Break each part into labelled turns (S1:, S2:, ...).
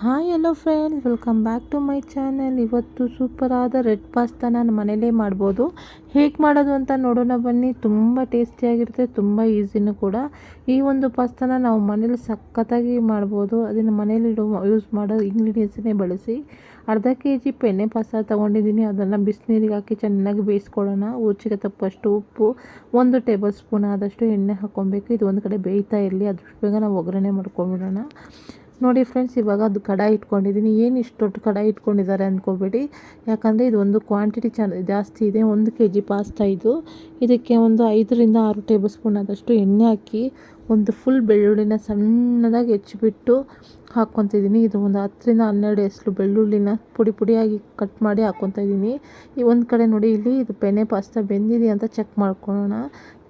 S1: Hi hello friends welcome back to my channel ಇವತ್ತು super ಆದ red pasta ನಾನು ಮನೇಲೇ ಮಾಡ್ಬೋದು. ಹೇಗೆ ಮಾಡೋದು ಅಂತ ನೋಡೋಣ ಬನ್ನಿ. ತುಂಬ ಟೇಸ್ಟಿಯಾಗಿರುತ್ತೆ ತುಂಬ ಈಸಿನೂ ಕೂಡ. ಈ ಒಂದು ಪಾಸ್ತಾನ ನಾವು ಮನೇಲಿ ಸಖತ್ತಾಗಿ ಮಾಡ್ಬೋದು. ಅದನ್ನು ಮನೇಲಿ ಯೂಸ್ ಮಾಡೋ ಇಂಗ್ರೀಡಿಯೆಂಟ್ಸನ್ನೇ ಬಳಸಿ. ಅರ್ಧ ಕೆ ಜಿ ಪೆಣ್ಣೆ ಪಾಸ್ತಾ ತೊಗೊಂಡಿದ್ದೀನಿ. ಅದನ್ನು ಬಿಸಿನೀರಿಗೆ ಹಾಕಿ ಚೆನ್ನಾಗಿ ಬೇಯಿಸ್ಕೊಳ್ಳೋಣ. ರುಚಿಗೆ ತಪ್ಪಷ್ಟು ಉಪ್ಪು, ಒಂದು ಟೇಬಲ್ ಸ್ಪೂನ್ ಆದಷ್ಟು ಎಣ್ಣೆ ಹಾಕ್ಕೊಬೇಕು. ಇದು ಒಂದು ಕಡೆ ಬೇಯ್ತಾ ಇರಲಿ. ಅದ್ರ ಬೇಗ ನಾವು ಒಗ್ಗರಣೆ ಮಾಡ್ಕೊಂಬಿಡೋಣ. ನೋಡಿ ಫ್ರೆಂಡ್ಸ್ ಇವಾಗ ಅದು ಕಡಾಯಿ ಇಟ್ಕೊಂಡಿದ್ದೀನಿ. ಏನು ಇಷ್ಟು ದೊಡ್ಡ ಕಡಾಯಿ ಇಟ್ಕೊಂಡಿದ್ದಾರೆ ಅಂದ್ಕೋಬೇಡಿ ಯಾಕಂದರೆ ಇದು ಒಂದು ಕ್ವಾಂಟಿಟಿ ಚೆನ್ನ ಜಾಸ್ತಿ ಇದೆ. ಒಂದು ಕೆ ಜಿ ಪಾಸ್ತಾ ಇದು. ಇದಕ್ಕೆ ಒಂದು ಐದರಿಂದ ಆರು ಟೇಬಲ್ ಸ್ಪೂನ್ ಆದಷ್ಟು ಎಣ್ಣೆ ಹಾಕಿ ಒಂದು ಫುಲ್ ಬೆಳ್ಳುಳ್ಳಿನ ಸಣ್ಣದಾಗಿ ಹೆಚ್ಚಿಬಿಟ್ಟು ಹಾಕ್ಕೊತಿದ್ದೀನಿ. ಇದು ಒಂದು ಹತ್ತರಿಂದ ಹನ್ನೆರಡು ಹೆಸರು ಬೆಳ್ಳುಳ್ಳಿನ ಪುಡಿ ಪುಡಿಯಾಗಿ ಕಟ್ ಮಾಡಿ ಹಾಕ್ಕೊತಾ ಇದ್ದೀನಿ ಈ ಒಂದು ಕಡೆ ನೋಡಿ ಇಲ್ಲಿ ಇದು ಪೆನೆ ಪಾಸ್ತಾ ಬೆಂದಿದೆ ಅಂತ ಚೆಕ್ ಮಾಡ್ಕೊಳ್ಳೋಣ.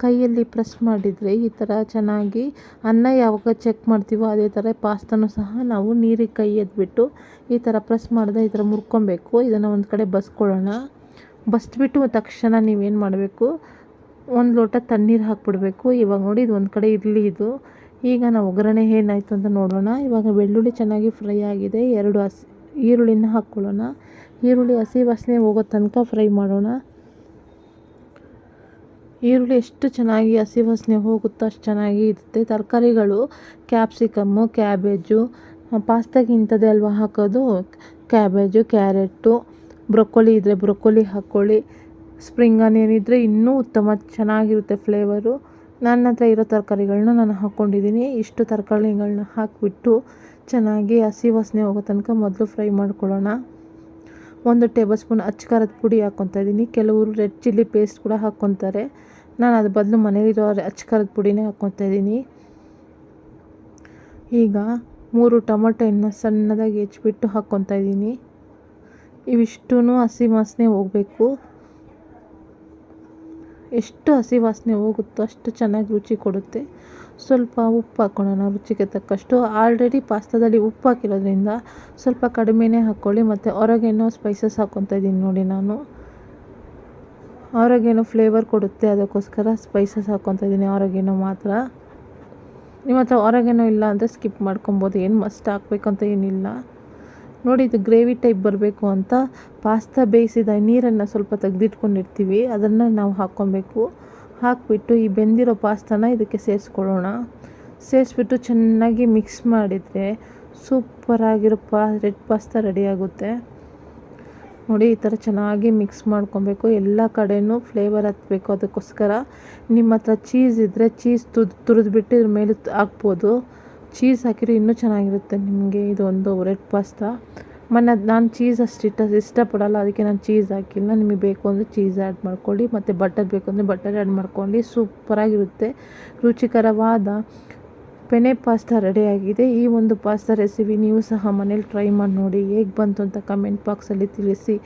S1: ಕೈಯಲ್ಲಿ ಪ್ರೆಸ್ ಮಾಡಿದರೆ ಈ ಥರ ಚೆನ್ನಾಗಿ ಅನ್ನ ಯಾವಾಗ ಚೆಕ್ ಮಾಡ್ತೀವೋ ಅದೇ ಥರ ಪಾಸ್ತಾನೂ ಸಹ ನಾವು ನೀರಿಗೆ ಕೈ ಎದ್ಬಿಟ್ಟು ಈ ಥರ ಪ್ರೆಸ್ ಮಾಡಿದ್ರೆ ಈ ಥರ ಮುರ್ಕೊಬೇಕು. ಇದನ್ನು ಒಂದು ಕಡೆ ಬಸ್ಕೊಳ್ಳೋಣ. ಬಸ್ಬಿಟ್ಟು ತಕ್ಷಣ ನೀವೇನು ಮಾಡಬೇಕು? ಒಂದು ಲೋಟ ತಣ್ಣೀರು ಹಾಕ್ಬಿಡ್ಬೇಕು. ಇವಾಗ ನೋಡಿ ಇದು ಒಂದು ಕಡೆ ಇರಲಿ ಇದು. ಈಗ ನಾವು ಒಗ್ಗರಣೆ ಏನಾಯಿತು ಅಂತ ನೋಡೋಣ. ಇವಾಗ ಬೆಳ್ಳುಳ್ಳಿ ಚೆನ್ನಾಗಿ ಫ್ರೈ ಆಗಿದೆ. ಎರಡು ಹಸಿ ಈರುಳ್ಳಿನ ಹಾಕ್ಕೊಳ್ಳೋಣ ಈರುಳ್ಳಿ ಹಸಿ ವಾಸನೆ ಹೋಗೋ ತನಕ ಫ್ರೈ ಮಾಡೋಣ. ಈರುಳ್ಳಿ ಎಷ್ಟು ಚೆನ್ನಾಗಿ ಹಸಿ ವಾಸನೆ ಹೋಗುತ್ತೋ ಅಷ್ಟು ಚೆನ್ನಾಗಿ ಇರುತ್ತೆ. ತರಕಾರಿಗಳು, ಕ್ಯಾಪ್ಸಿಕಮ್ಮು, ಕ್ಯಾಬೇಜು ಪಾಸ್ತಾಗೆ ಇಂಥದ್ದೇ ಅಲ್ವಾ ಹಾಕೋದು? ಕ್ಯಾಬೇಜು ಕ್ಯಾರೆಟು ಬ್ರೊಕೊಲಿ ಇದ್ದರೆ ಬ್ರೊಕೊಲಿ ಹಾಕ್ಕೊಳ್ಳಿ ಸ್ಪ್ರಿಂಗ್ ಆನಿಯನ್ ಇದ್ದರೆ ಇನ್ನೂ ಉತ್ತಮ, ಚೆನ್ನಾಗಿರುತ್ತೆ ಫ್ಲೇವರು. ನನ್ನ ಹತ್ರ ಇರೋ ತರಕಾರಿಗಳನ್ನ ನಾನು ಹಾಕ್ಕೊಂಡಿದ್ದೀನಿ. ಇಷ್ಟು ತರಕಾರಿಗಳನ್ನ ಹಾಕಿಬಿಟ್ಟು ಚೆನ್ನಾಗಿ ಹಸಿ ವಾಸನೆ ಹೋಗೋ ತನಕ ಮೊದಲು ಫ್ರೈ ಮಾಡ್ಕೊಳ್ಳೋಣ. ಒಂದು ಟೇಬಲ್ ಸ್ಪೂನ್ ಅಚ್ಕಾರದ ಪುಡಿ ಹಾಕ್ಕೊತಾ ಇದ್ದೀನಿ. ಕೆಲವರು ರೆಡ್ ಚಿಲ್ಲಿ ಪೇಸ್ಟ್ ಕೂಡ ಹಾಕ್ಕೊತಾರೆ. ನಾನು ಅದ್ರ ಬದಲು ಮನೇಲಿರೋ ಅಚ್ಕಾರದ ಪುಡಿನೇ ಹಾಕ್ಕೊತಾ ಇದ್ದೀನಿ. ಈಗ ಮೂರು ಟೊಮೊಟೊ ಹಣ್ಣು ಸಣ್ಣದಾಗಿ ಹೆಚ್ಚಿಬಿಟ್ಟು ಹಾಕ್ಕೊತಾ ಇದ್ದೀನಿ. ಇವಿಷ್ಟೂ ಹಸಿ ಮಾಸನೆ ಹೋಗಬೇಕು. ಎಷ್ಟು ಹಸಿ ವಾಸನೆ ಹೋಗುತ್ತೋ ಅಷ್ಟು ಚೆನ್ನಾಗಿ ರುಚಿ ಕೊಡುತ್ತೆ. ಸ್ವಲ್ಪ ಉಪ್ಪು ಹಾಕ್ಕೊಳ್ಳೋಣ ರುಚಿಗೆ ತಕ್ಕಷ್ಟು. ಆಲ್ರೆಡಿ ಪಾಸ್ತಾದಲ್ಲಿ ಉಪ್ಪು ಹಾಕಿರೋದ್ರಿಂದ ಸ್ವಲ್ಪ ಕಡಿಮೆನೇ ಹಾಕ್ಕೊಳ್ಳಿ ಮತ್ತು ಹೊರಗೇನೋ ಸ್ಪೈಸಸ್ ಹಾಕ್ಕೊತಾ ಇದ್ದೀನಿ ನೋಡಿ ನಾನು. ಹೊರಗೇನೋ ಫ್ಲೇವರ್ ಕೊಡುತ್ತೆ, ಅದಕ್ಕೋಸ್ಕರ ಸ್ಪೈಸಸ್ ಹಾಕ್ಕೊತಾ ಇದ್ದೀನಿ, ಹೊರಗೇನೋ ಮಾತ್ರ. ನಿಮ್ಮ ಹತ್ರ ಹೊರಗೇನೋ ಇಲ್ಲ ಅಂದರೆ ಸ್ಕಿಪ್ ಮಾಡ್ಕೊಬೋದು, ಏನು ಮಸ್ಟ್ ಹಾಕ್ಬೇಕಂತ ಏನಿಲ್ಲ. ನೋಡಿ, ಇದು ಗ್ರೇವಿ ಟೈಪ್ ಬರಬೇಕು ಅಂತ ಪಾಸ್ತಾ ಬೇಯಿಸಿದ ನೀರನ್ನು ಸ್ವಲ್ಪ ತೆಗೆದಿಟ್ಕೊಂಡಿರ್ತೀವಿ. ಅದನ್ನು ನಾವು ಹಾಕ್ಕೊಬೇಕು. ಹಾಕಿಬಿಟ್ಟು ಈ ಬೆಂದಿರೋ ಪಾಸ್ತಾನ ಇದಕ್ಕೆ ಸೇರಿಸ್ಕೊಳ್ಳೋಣ. ಸೇರಿಸ್ಬಿಟ್ಟು ಚೆನ್ನಾಗಿ ಮಿಕ್ಸ್ ಮಾಡಿದರೆ ಸೂಪರಾಗಿರೋ ಪಾ, ರೆಡ್ ಪಾಸ್ತಾ ರೆಡಿಯಾಗುತ್ತೆ ನೋಡಿ, ಈ ಥರ ಚೆನ್ನಾಗಿ ಮಿಕ್ಸ್ ಮಾಡ್ಕೊಬೇಕು. ಎಲ್ಲ ಕಡೆಯೂ ಫ್ಲೇವರ್ ಹತ್ತಬೇಕು ಅದಕ್ಕೋಸ್ಕರ. ನಿಮ್ಮ ಹತ್ರ ಚೀಸ್ ಇದ್ದರೆ ಚೀಸ್ ತುದ್, ತುರಿದ್ಬಿಟ್ಟು ಇದ್ರ ಮೇಲೆ ಹಾಕ್ಬೋದು. ಚೀಸ್ ಹಾಕಿದ್ರೆ ಇನ್ನೂ ಚೆನ್ನಾಗಿರುತ್ತೆ ನಿಮಗೆ. ಇದೊಂದು ರೆಡ್ ಪಾಸ್ತಾ. ಮೊನ್ನೆ ನಾನು ಚೀಸ್ ಅಷ್ಟು ಇಷ್ಟ, ಇಷ್ಟಪಡಲ್ಲ. ಅದಕ್ಕೆ ನಾನು ಚೀಸ್ ಹಾಕಿಲ್ಲ. ನಿಮಗೆ ಬೇಕು ಅಂದರೆ ಚೀಸ್ ಆ್ಯಡ್ ಮಾಡ್ಕೊಳ್ಳಿ. ಮತ್ತು ಬಟರ್ ಬೇಕು ಅಂದರೆ ಬಟರ್ ಆ್ಯಡ್ ಮಾಡ್ಕೊಂಡು ಸೂಪರಾಗಿರುತ್ತೆ ರುಚಿಕರವಾದ ಪೆನೆ ಪಾಸ್ತಾ ರೆಡಿಯಾಗಿದೆ ಈ ಒಂದು ಪಾಸ್ತಾ ರೆಸಿಪಿ ನೀವು ಸಹ ಮನೇಲಿ ಟ್ರೈ ಮಾಡಿ ನೋಡಿ. ಹೇಗೆ ಬಂತು ಅಂತ ಕಮೆಂಟ್ ಬಾಕ್ಸಲ್ಲಿ ತಿಳಿಸಿ.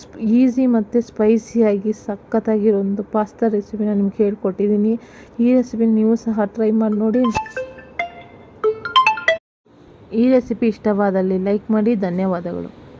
S1: ಸ್ಪ್ ಈಸಿ ಮತ್ತು ಸ್ಪೈಸಿಯಾಗಿ ಸಖತ್ತಾಗಿರೋ ಒಂದು ಪಾಸ್ತಾ ರೆಸಿಪಿನ ನಿಮ್ಗೆ ಹೇಳ್ಕೊಟ್ಟಿದ್ದೀನಿ ಈ ರೆಸಿಪಿನ ನೀವು ಸಹ ಟ್ರೈ ಮಾಡಿ ನೋಡಿ. ಈ ರೆಸಿಪಿ ಇಷ್ಟವಾದಲ್ಲಿ ಲೈಕ್ ಮಾಡಿ ಧನ್ಯವಾದಗಳು.